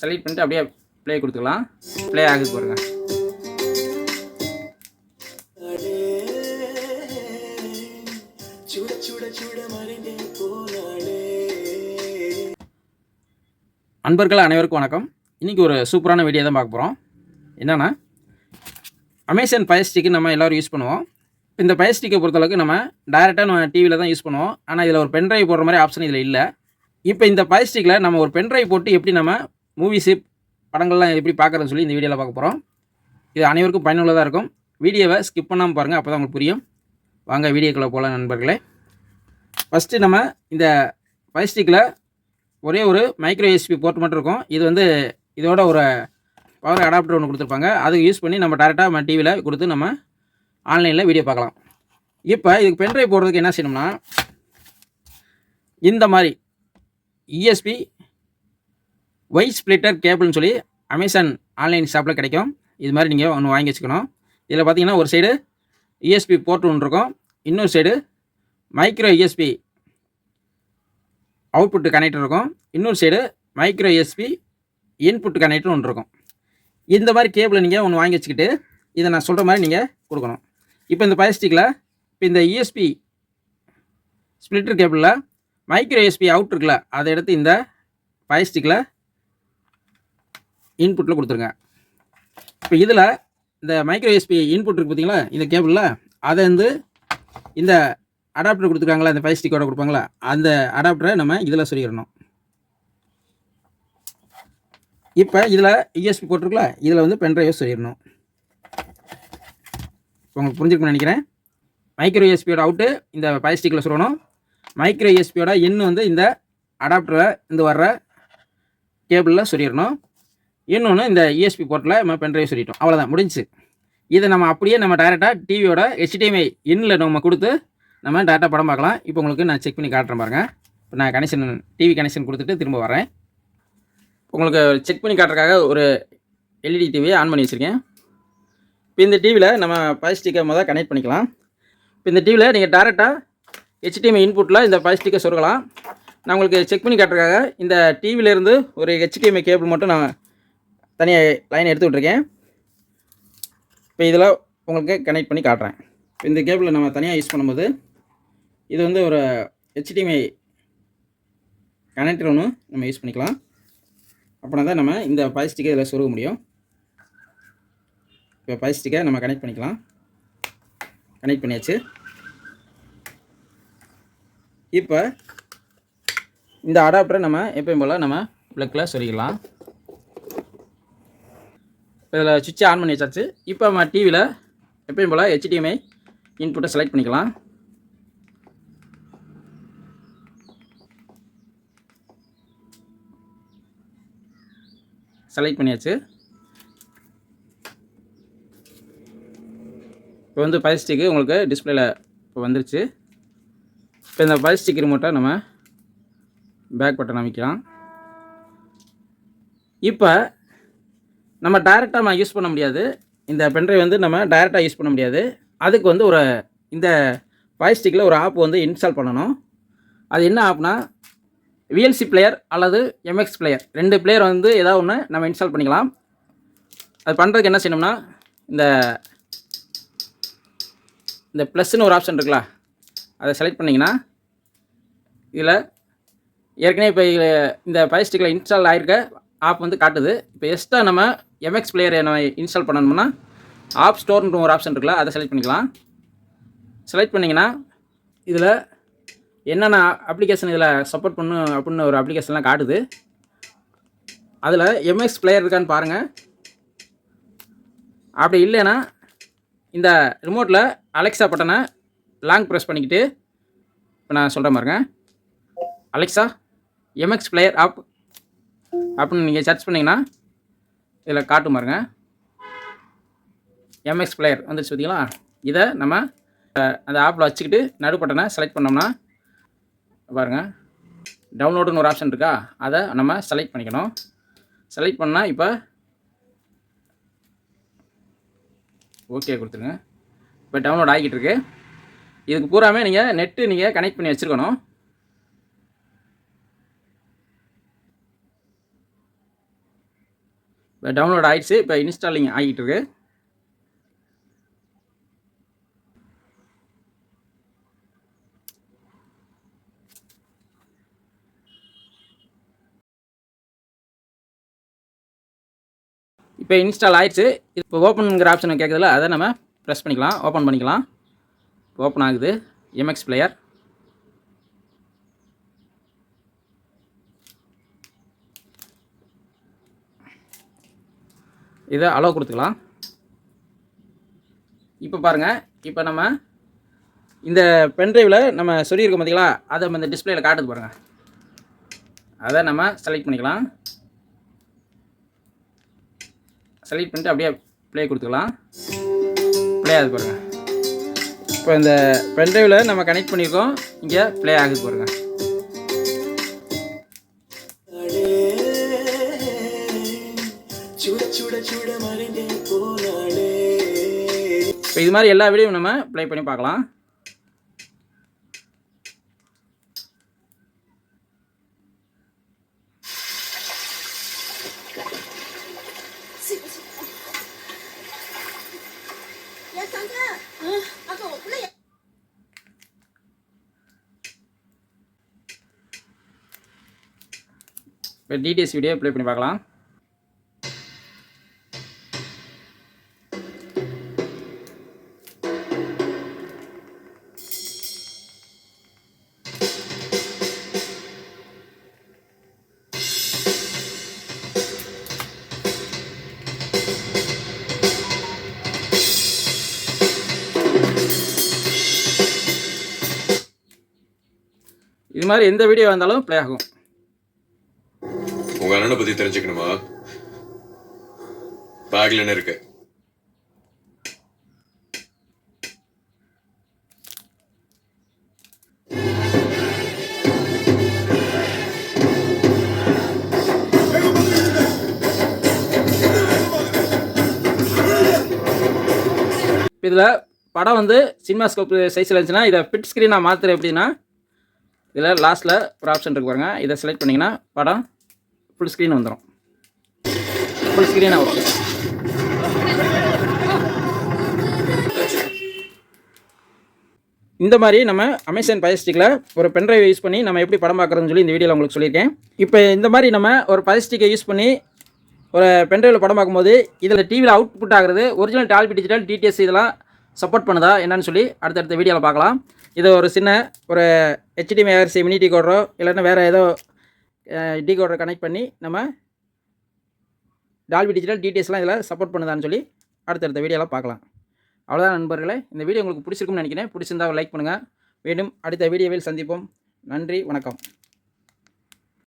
Select பண்ணிட்டு அப்படியே play கொடுத்துக்கலாம். ப்ளே ஆகுது பாருங்க. அன்பர்கள் அனைவருக்கும் வணக்கம். இன்றைக்கி ஒரு சூப்பரான வீடியோ தான் பார்க்க போகிறோம் என்னென்னா அமேசான் ஃபயர் ஸ்டிக்கு நம்ம எல்லோரும் யூஸ் பண்ணுவோம். இந்த பயர் ஸ்டிக்கை பொறுத்தளவுக்கு நம்ம டேரெக்டாக நம்ம டிவியில் தான் யூஸ் பண்ணுவோம். ஆனால் இதில் ஒரு பென்ட்ரைவ் போடுற மாதிரி ஆப்ஷன் இதில் இல்லை. இப்போ இந்த பயர் ஸ்டிக்கில் நம்ம ஒரு பென்ட்ரைவ் போட்டு எப்படி நம்ம மூவிஸு படங்கள்லாம் எப்படி பார்க்குறதுன்னு சொல்லி இந்த வீடியோவில் பார்க்க போகிறோம் இது அனைவருக்கும் பயனுள்ளதாக இருக்கும். வீடியோவை ஸ்கிப் பண்ணாமல் பாருங்கள் அப்போ தான் உங்களுக்கு புரியும். வாங்க வீடியோக்குள்ளே போகலாம் நண்பர்களே. ஃபஸ்ட்டு நம்ம இந்த ஃபைவ் ஸ்டிக்கில் ஒரே ஒரு மைக்ரோ எஸ்பி போர்ட் மட்டும் இருக்கும். இது வந்து இதோட ஒரு பவர் அடாப்டர் ஒன்று கொடுத்துருப்பாங்க. அது யூஸ் பண்ணி நம்ம டேரெக்டாக நம்ம டிவியில் கொடுத்து நம்ம ஆன்லைனில் வீடியோ பார்க்கலாம். இப்போ இதுக்கு பென்ட்ரைவ் போடுறதுக்கு என்ன செய்யணும்னா இந்த மாதிரி இஎஸ்பி ஒய் ஸ்ப்ளிட்டர் கேபிள்னு சொல்லி அமேசான் ஆன்லைன் ஷாப்பில் கிடைக்கும். இது மாதிரி நீங்கள் ஒன்று வாங்கி வச்சுக்கணும். இதில் பார்த்தீங்கன்னா ஒரு சைடு இஎஸ்பி போர்ட் ஒன்று இருக்கும். இன்னொரு side micro USB output connector இருக்கும். இன்னொரு side micro USB input connector ஒன்று இருக்கும். இந்த மாதிரி கேபிளை நீங்கள் ஒன்று வாங்கி வச்சுக்கிட்டு இதை நான் சொல்கிற மாதிரி நீங்கள் கொடுக்கணும். இப்போ இந்த பயஸ்டிக்கில் இப்போ இந்த யூஎஸ்பி இஎஸ்பி ஸ்ப்ளிட்டர் கேபிளில் மைக்ரோ யூஎஸ்பி அவுட் இருக்குல்ல அதை எடுத்து இந்த பயஸ்டிக்கில் இன்புட்டில் கொடுத்துருங்க. இப்போ இதில் இந்த மைக்ரோ எஸ்பி இன்புட் இருக்குது பார்த்தீங்களா இந்த கேபிளில் அதை வந்து இந்த அடாப்டர் கொடுத்துருக்காங்களா? இந்த ஃபைவ் ஸ்டிக்கோட கொடுப்பாங்களா? அந்த அடாப்டரை நம்ம இதில் சொல்லிடணும். இப்போ இதில் யூஎஸ்பி போட்டிருக்கல இதில் வந்து பென்ட்ரைவை சொல்லிடணும். இப்போ உங்களுக்கு புரிஞ்சிருக்குன்னு நினைக்கிறேன். மைக்ரோ யூஎஸ்பியோட அவுட்டு இந்த ஃபைவ் ஸ்டிக்கில் சொல்லணும். மைக்ரோ யூஎஸ்பியோட இன் வந்து இந்த அடாப்டரை இந்த வர்ற கேபிளில் சொல்லிடணும். இன்னொன்று இந்த இஎஸ்பி போர்ட்டில் நம்ம பென்ட்ரைவ் சொல்லிட்டோம். அவ்வளோதான் முடிஞ்சுச்சு. இதை நம்ம அப்படியே நம்ம டேரெக்டாக டிவியோட ஹெச்டிஎம்ஐ இன்னில் நம்ம கொடுத்து நம்ம டேரெக்டாக படம் பார்க்கலாம். இப்போ உங்களுக்கு நான் செக் பண்ணி காட்டுறேன் பாருங்கள் இப்போ நான் கனெக்ஷன் டிவி கனெக்ஷன் கொடுத்துட்டு திரும்ப வரேன். உங்களுக்கு செக் பண்ணி காட்டுறதுக்காக ஒரு எல்இடி டிவியை ஆன் பண்ணி வச்சுருக்கேன். இப்போ இந்த டிவியில் நம்ம பாசிட்டிக்கை முதல் கனெக்ட் பண்ணிக்கலாம். இப்போ இந்த டிவியில் நீங்கள் டேரெக்டாக ஹெச்டிஎம்ஐ இன்புட்டில் இந்த பாசிட்டிக்கை சொருகலாம். நான் உங்களுக்கு செக் பண்ணி காட்டுறதுக்காக இந்த டிவியிலேருந்து ஒரு ஹெச்டிஎம்ஐ கேபிள் மட்டும் நான் தனியாக லைன் எடுத்து விட்ருக்கேன் இப்போ இதில் உங்களுக்கு கனெக்ட் பண்ணி காட்டுறேன். இப்போ இந்த கேபிளை நம்ம தனியாக யூஸ் பண்ணும்போது இது வந்து ஒரு ஹெச்டிஎம்ஐ கனெக்டர் ஒன்று நம்ம யூஸ் பண்ணிக்கலாம். அப்படின்னா தான் நம்ம இந்த பாய்ஸ்டிக்கை இதில் சொருக முடியும். இப்போ பாய்ஸ்டிக்கை நம்ம கனெக்ட் பண்ணிக்கலாம். கனெக்ட் பண்ணியாச்சு. இப்போ இந்த அடாப்டரை நம்ம எப்பயும் போல் நம்ம ப்ளக்கில் சொல்லிக்கலாம் இதில் சுவிட்சை ஆன் பண்ணி வச்சாச்சு. இப்போ நம்ம டிவியில் எப்பயும் போல் ஹெச்டிஎம்ஐ இன்புட்டை செலக்ட் பண்ணிக்கலாம். செலக்ட் பண்ணியாச்சு. இப்போ வந்து ஃபைவ் ஸ்டிக்கு உங்களுக்கு டிஸ்பிளேல இப்போ வந்துருச்சு. இப்போ இந்த ஃபைவ் ஸ்டிக் ரிமோட்டை நம்ம பேக் பட்டன் அமைக்கலாம். இப்போ நம்ம டைரெக்டாக நம்ம யூஸ் பண்ண முடியாது. இந்த பென்ட்ரைவ் வந்து நம்ம டைரெக்டாக யூஸ் பண்ண முடியாது. அதுக்கு வந்து ஒரு இந்த ஃபைவ் ஸ்டிக்கில் ஒரு ஆப் வந்து இன்ஸ்டால் பண்ணணும். அது என்ன ஆப்னா விஎல்சி பிளேயர் அல்லது எம்எக்ஸ் பிளேயர் ரெண்டு பிளேயர் வந்து ஏதாவது ஒன்று நம்ம இன்ஸ்டால் பண்ணிக்கலாம். அது பண்ணுறதுக்கு என்ன செய்யணும்னா இந்த இந்த ப்ளஸ்ன்னு ஒரு ஆப்ஷன் இருக்குல்ல அதை செலக்ட் பண்ணிங்கன்னா இதில் ஏற்கனவே இப்போ இந்த ஃபைவ் ஸ்டிக்கில் இன்ஸ்டால் ஆகிருக்க ஆப் வந்து காட்டுது. இப்போ எக்ஸ்ட்ரா நம்ம எம்எக்ஸ் பிளேயரை நம்ம இன்ஸ்டால் பண்ணணும்னா ஆப் ஸ்டோர்ன்ற ஒரு ஆப்ஷன் இருக்குல்ல அதை செலக்ட் பண்ணிக்கலாம். செலக்ட் பண்ணிங்கன்னா இதில் என்னென்ன அப்ளிகேஷன் இதில் சப்போர்ட் பண்ணும் அப்படின்னு ஒரு அப்ளிகேஷன்லாம் காட்டுது. அதில் எம்எக்ஸ் பிளேயர் இருக்கான்னு பாருங்கள் அப்படி இல்லைன்னா இந்த ரிமோட்டில் அலெக்ஸா பட்டனை லாங் ப்ரெஸ் பண்ணிக்கிட்டு இப்போ நான் சொல்கிறேன் பாருங்க. அலெக்ஸா எம்எக்ஸ் பிளேயர் ஆப் அப்படின்னு நீங்கள் சர்ச் பண்ணிங்கன்னா இதில் காட்டும் பாருங்க. எம்எக்ஸ் பிளேயர் வந்துருச்சு பார்த்தீங்களா இதை நம்ம அந்த ஆப்பில் வச்சுக்கிட்டு நடுப்பட்டனை செலக்ட் பண்ணோம்னா பாருங்க. டவுன்லோடுன்னு ஒரு ஆப்ஷன் இருக்கா? அதை நம்ம செலக்ட் பண்ணிக்கணும். செலக்ட் பண்ணால் இப்போ ஓகே கொடுத்துருங்க. இப்போ டவுன்லோட் ஆகிக்கிட்டு இருக்கு. இதுக்கு பூராமே நீங்கள் நெட்டு நீங்கள் கனெக்ட் பண்ணி வச்சுருக்கணும். இப்போ டவுன்லோட் ஆயிடுச்சு. இப்போ இன்ஸ்டாலிங் ஆகிட்டு இருக்கு இப்போ இன்ஸ்டால் ஆயிடுச்சு. இப்போ ஓப்பனுங்கிற ஆப்ஷன் கேட்குறதுல அதை நம்ம ப்ரெஸ் பண்ணிக்கலாம். ஓப்பன் பண்ணிக்கலாம். ஓப்பன் ஆகுது. எம்எக்ஸ் பிளேயர் இதை அளவு கொடுத்துக்கலாம். இப்போ பாருங்கள் இப்போ நம்ம இந்த பென்ட்ரைவில் நம்ம சொல்லியிருக்கோம் பார்த்தீங்களா அதை நம்ம இந்த டிஸ்பிளேயில் காட்டுது பாருங்கள் அதை நம்ம செலக்ட் பண்ணிக்கலாம். செலக்ட் பண்ணிட்டு அப்படியே ப்ளே கொடுத்துக்கலாம். ப்ளே ஆகுது பாருங்கள் இப்போ இந்த பென்ட்ரைவில் நம்ம கனெக்ட் பண்ணியிருக்கோம். இங்கே ப்ளே ஆகுது பாருங்கள் மாதிரி எல்லா வீடியோவும் நம்ம ப்ளே பண்ணி பார்க்கலாம். இப்போ டிடிஎஸ் வீடியோ ப்ளே பண்ணி பார்க்கலாம். இது மாதிரி எந்த வீடியோ வந்தாலும் ப்ளே ஆகும். உங்க அண்ணனை பத்தி தெரிஞ்சுக்கணுமா? பேக்ல என்ன இருக்கு? இதில் படம் வந்து சினிமா ஸ்கோப் சைஸில் இருந்துச்சுன்னா இதை ஃபிட் ஸ்க்ரீனாக மாற்றுற எப்படின்னா இதில் லாஸ்ட்டில் ஒரு ஆப்ஷன் இருக்கு பாருங்கள் இதை செலக்ட் பண்ணிங்கன்னா படம் ஃபுல் ஸ்க்ரீன் வந்துடும் ஃபுல் ஸ்க்ரீனாக வரும். இந்த மாதிரி நம்ம அமேசான் பயஸ்டிக்கில் ஒரு பென்ட்ரைவ் யூஸ் பண்ணி நம்ம எப்படி படம் பார்க்குறதுன்னு சொல்லி இந்த வீடியோவில் உங்களுக்கு சொல்லியிருக்கேன். இப்போ இந்த மாதிரி நம்ம ஒரு பயஸ்டிக்கை யூஸ் பண்ணி ஒரு பென்ட்ரைவில் படம் பார்க்கும்போது இதில் டிவியில் அவுட்புட் ஆகுறது ஒரிஜினல் டால்பி டிஜிட்டல் டிடிஎஸ் இதெல்லாம் சப்போர்ட் பண்ணுதா என்னன்னு சொல்லி அடுத்தடுத்த வீடியோவில் பார்க்கலாம். இது ஒரு சின்ன ஒரு ஹெச்டிஎம் ஏஆர்சி மினி டி கோடரோ இல்லைன்னா வேறு ஏதோ டி கோடரை கனெக்ட் பண்ணி நம்ம டால்பி டிஜிட்டல் டிடிஎஸ்லாம் இதில் சப்போர்ட் பண்ணுதான்னு சொல்லி அடுத்தடுத்த வீடியோலாம் பார்க்கலாம். அவ்வளோதான் நண்பர்களே. இந்த வீடியோ உங்களுக்கு பிடிச்சிருக்கும்னு நினைக்கிறேன். பிடிச்சிருந்தா லைக் பண்ணுங்கள் மீண்டும் அடுத்த வீடியோவில் சந்திப்போம். நன்றி வணக்கம்.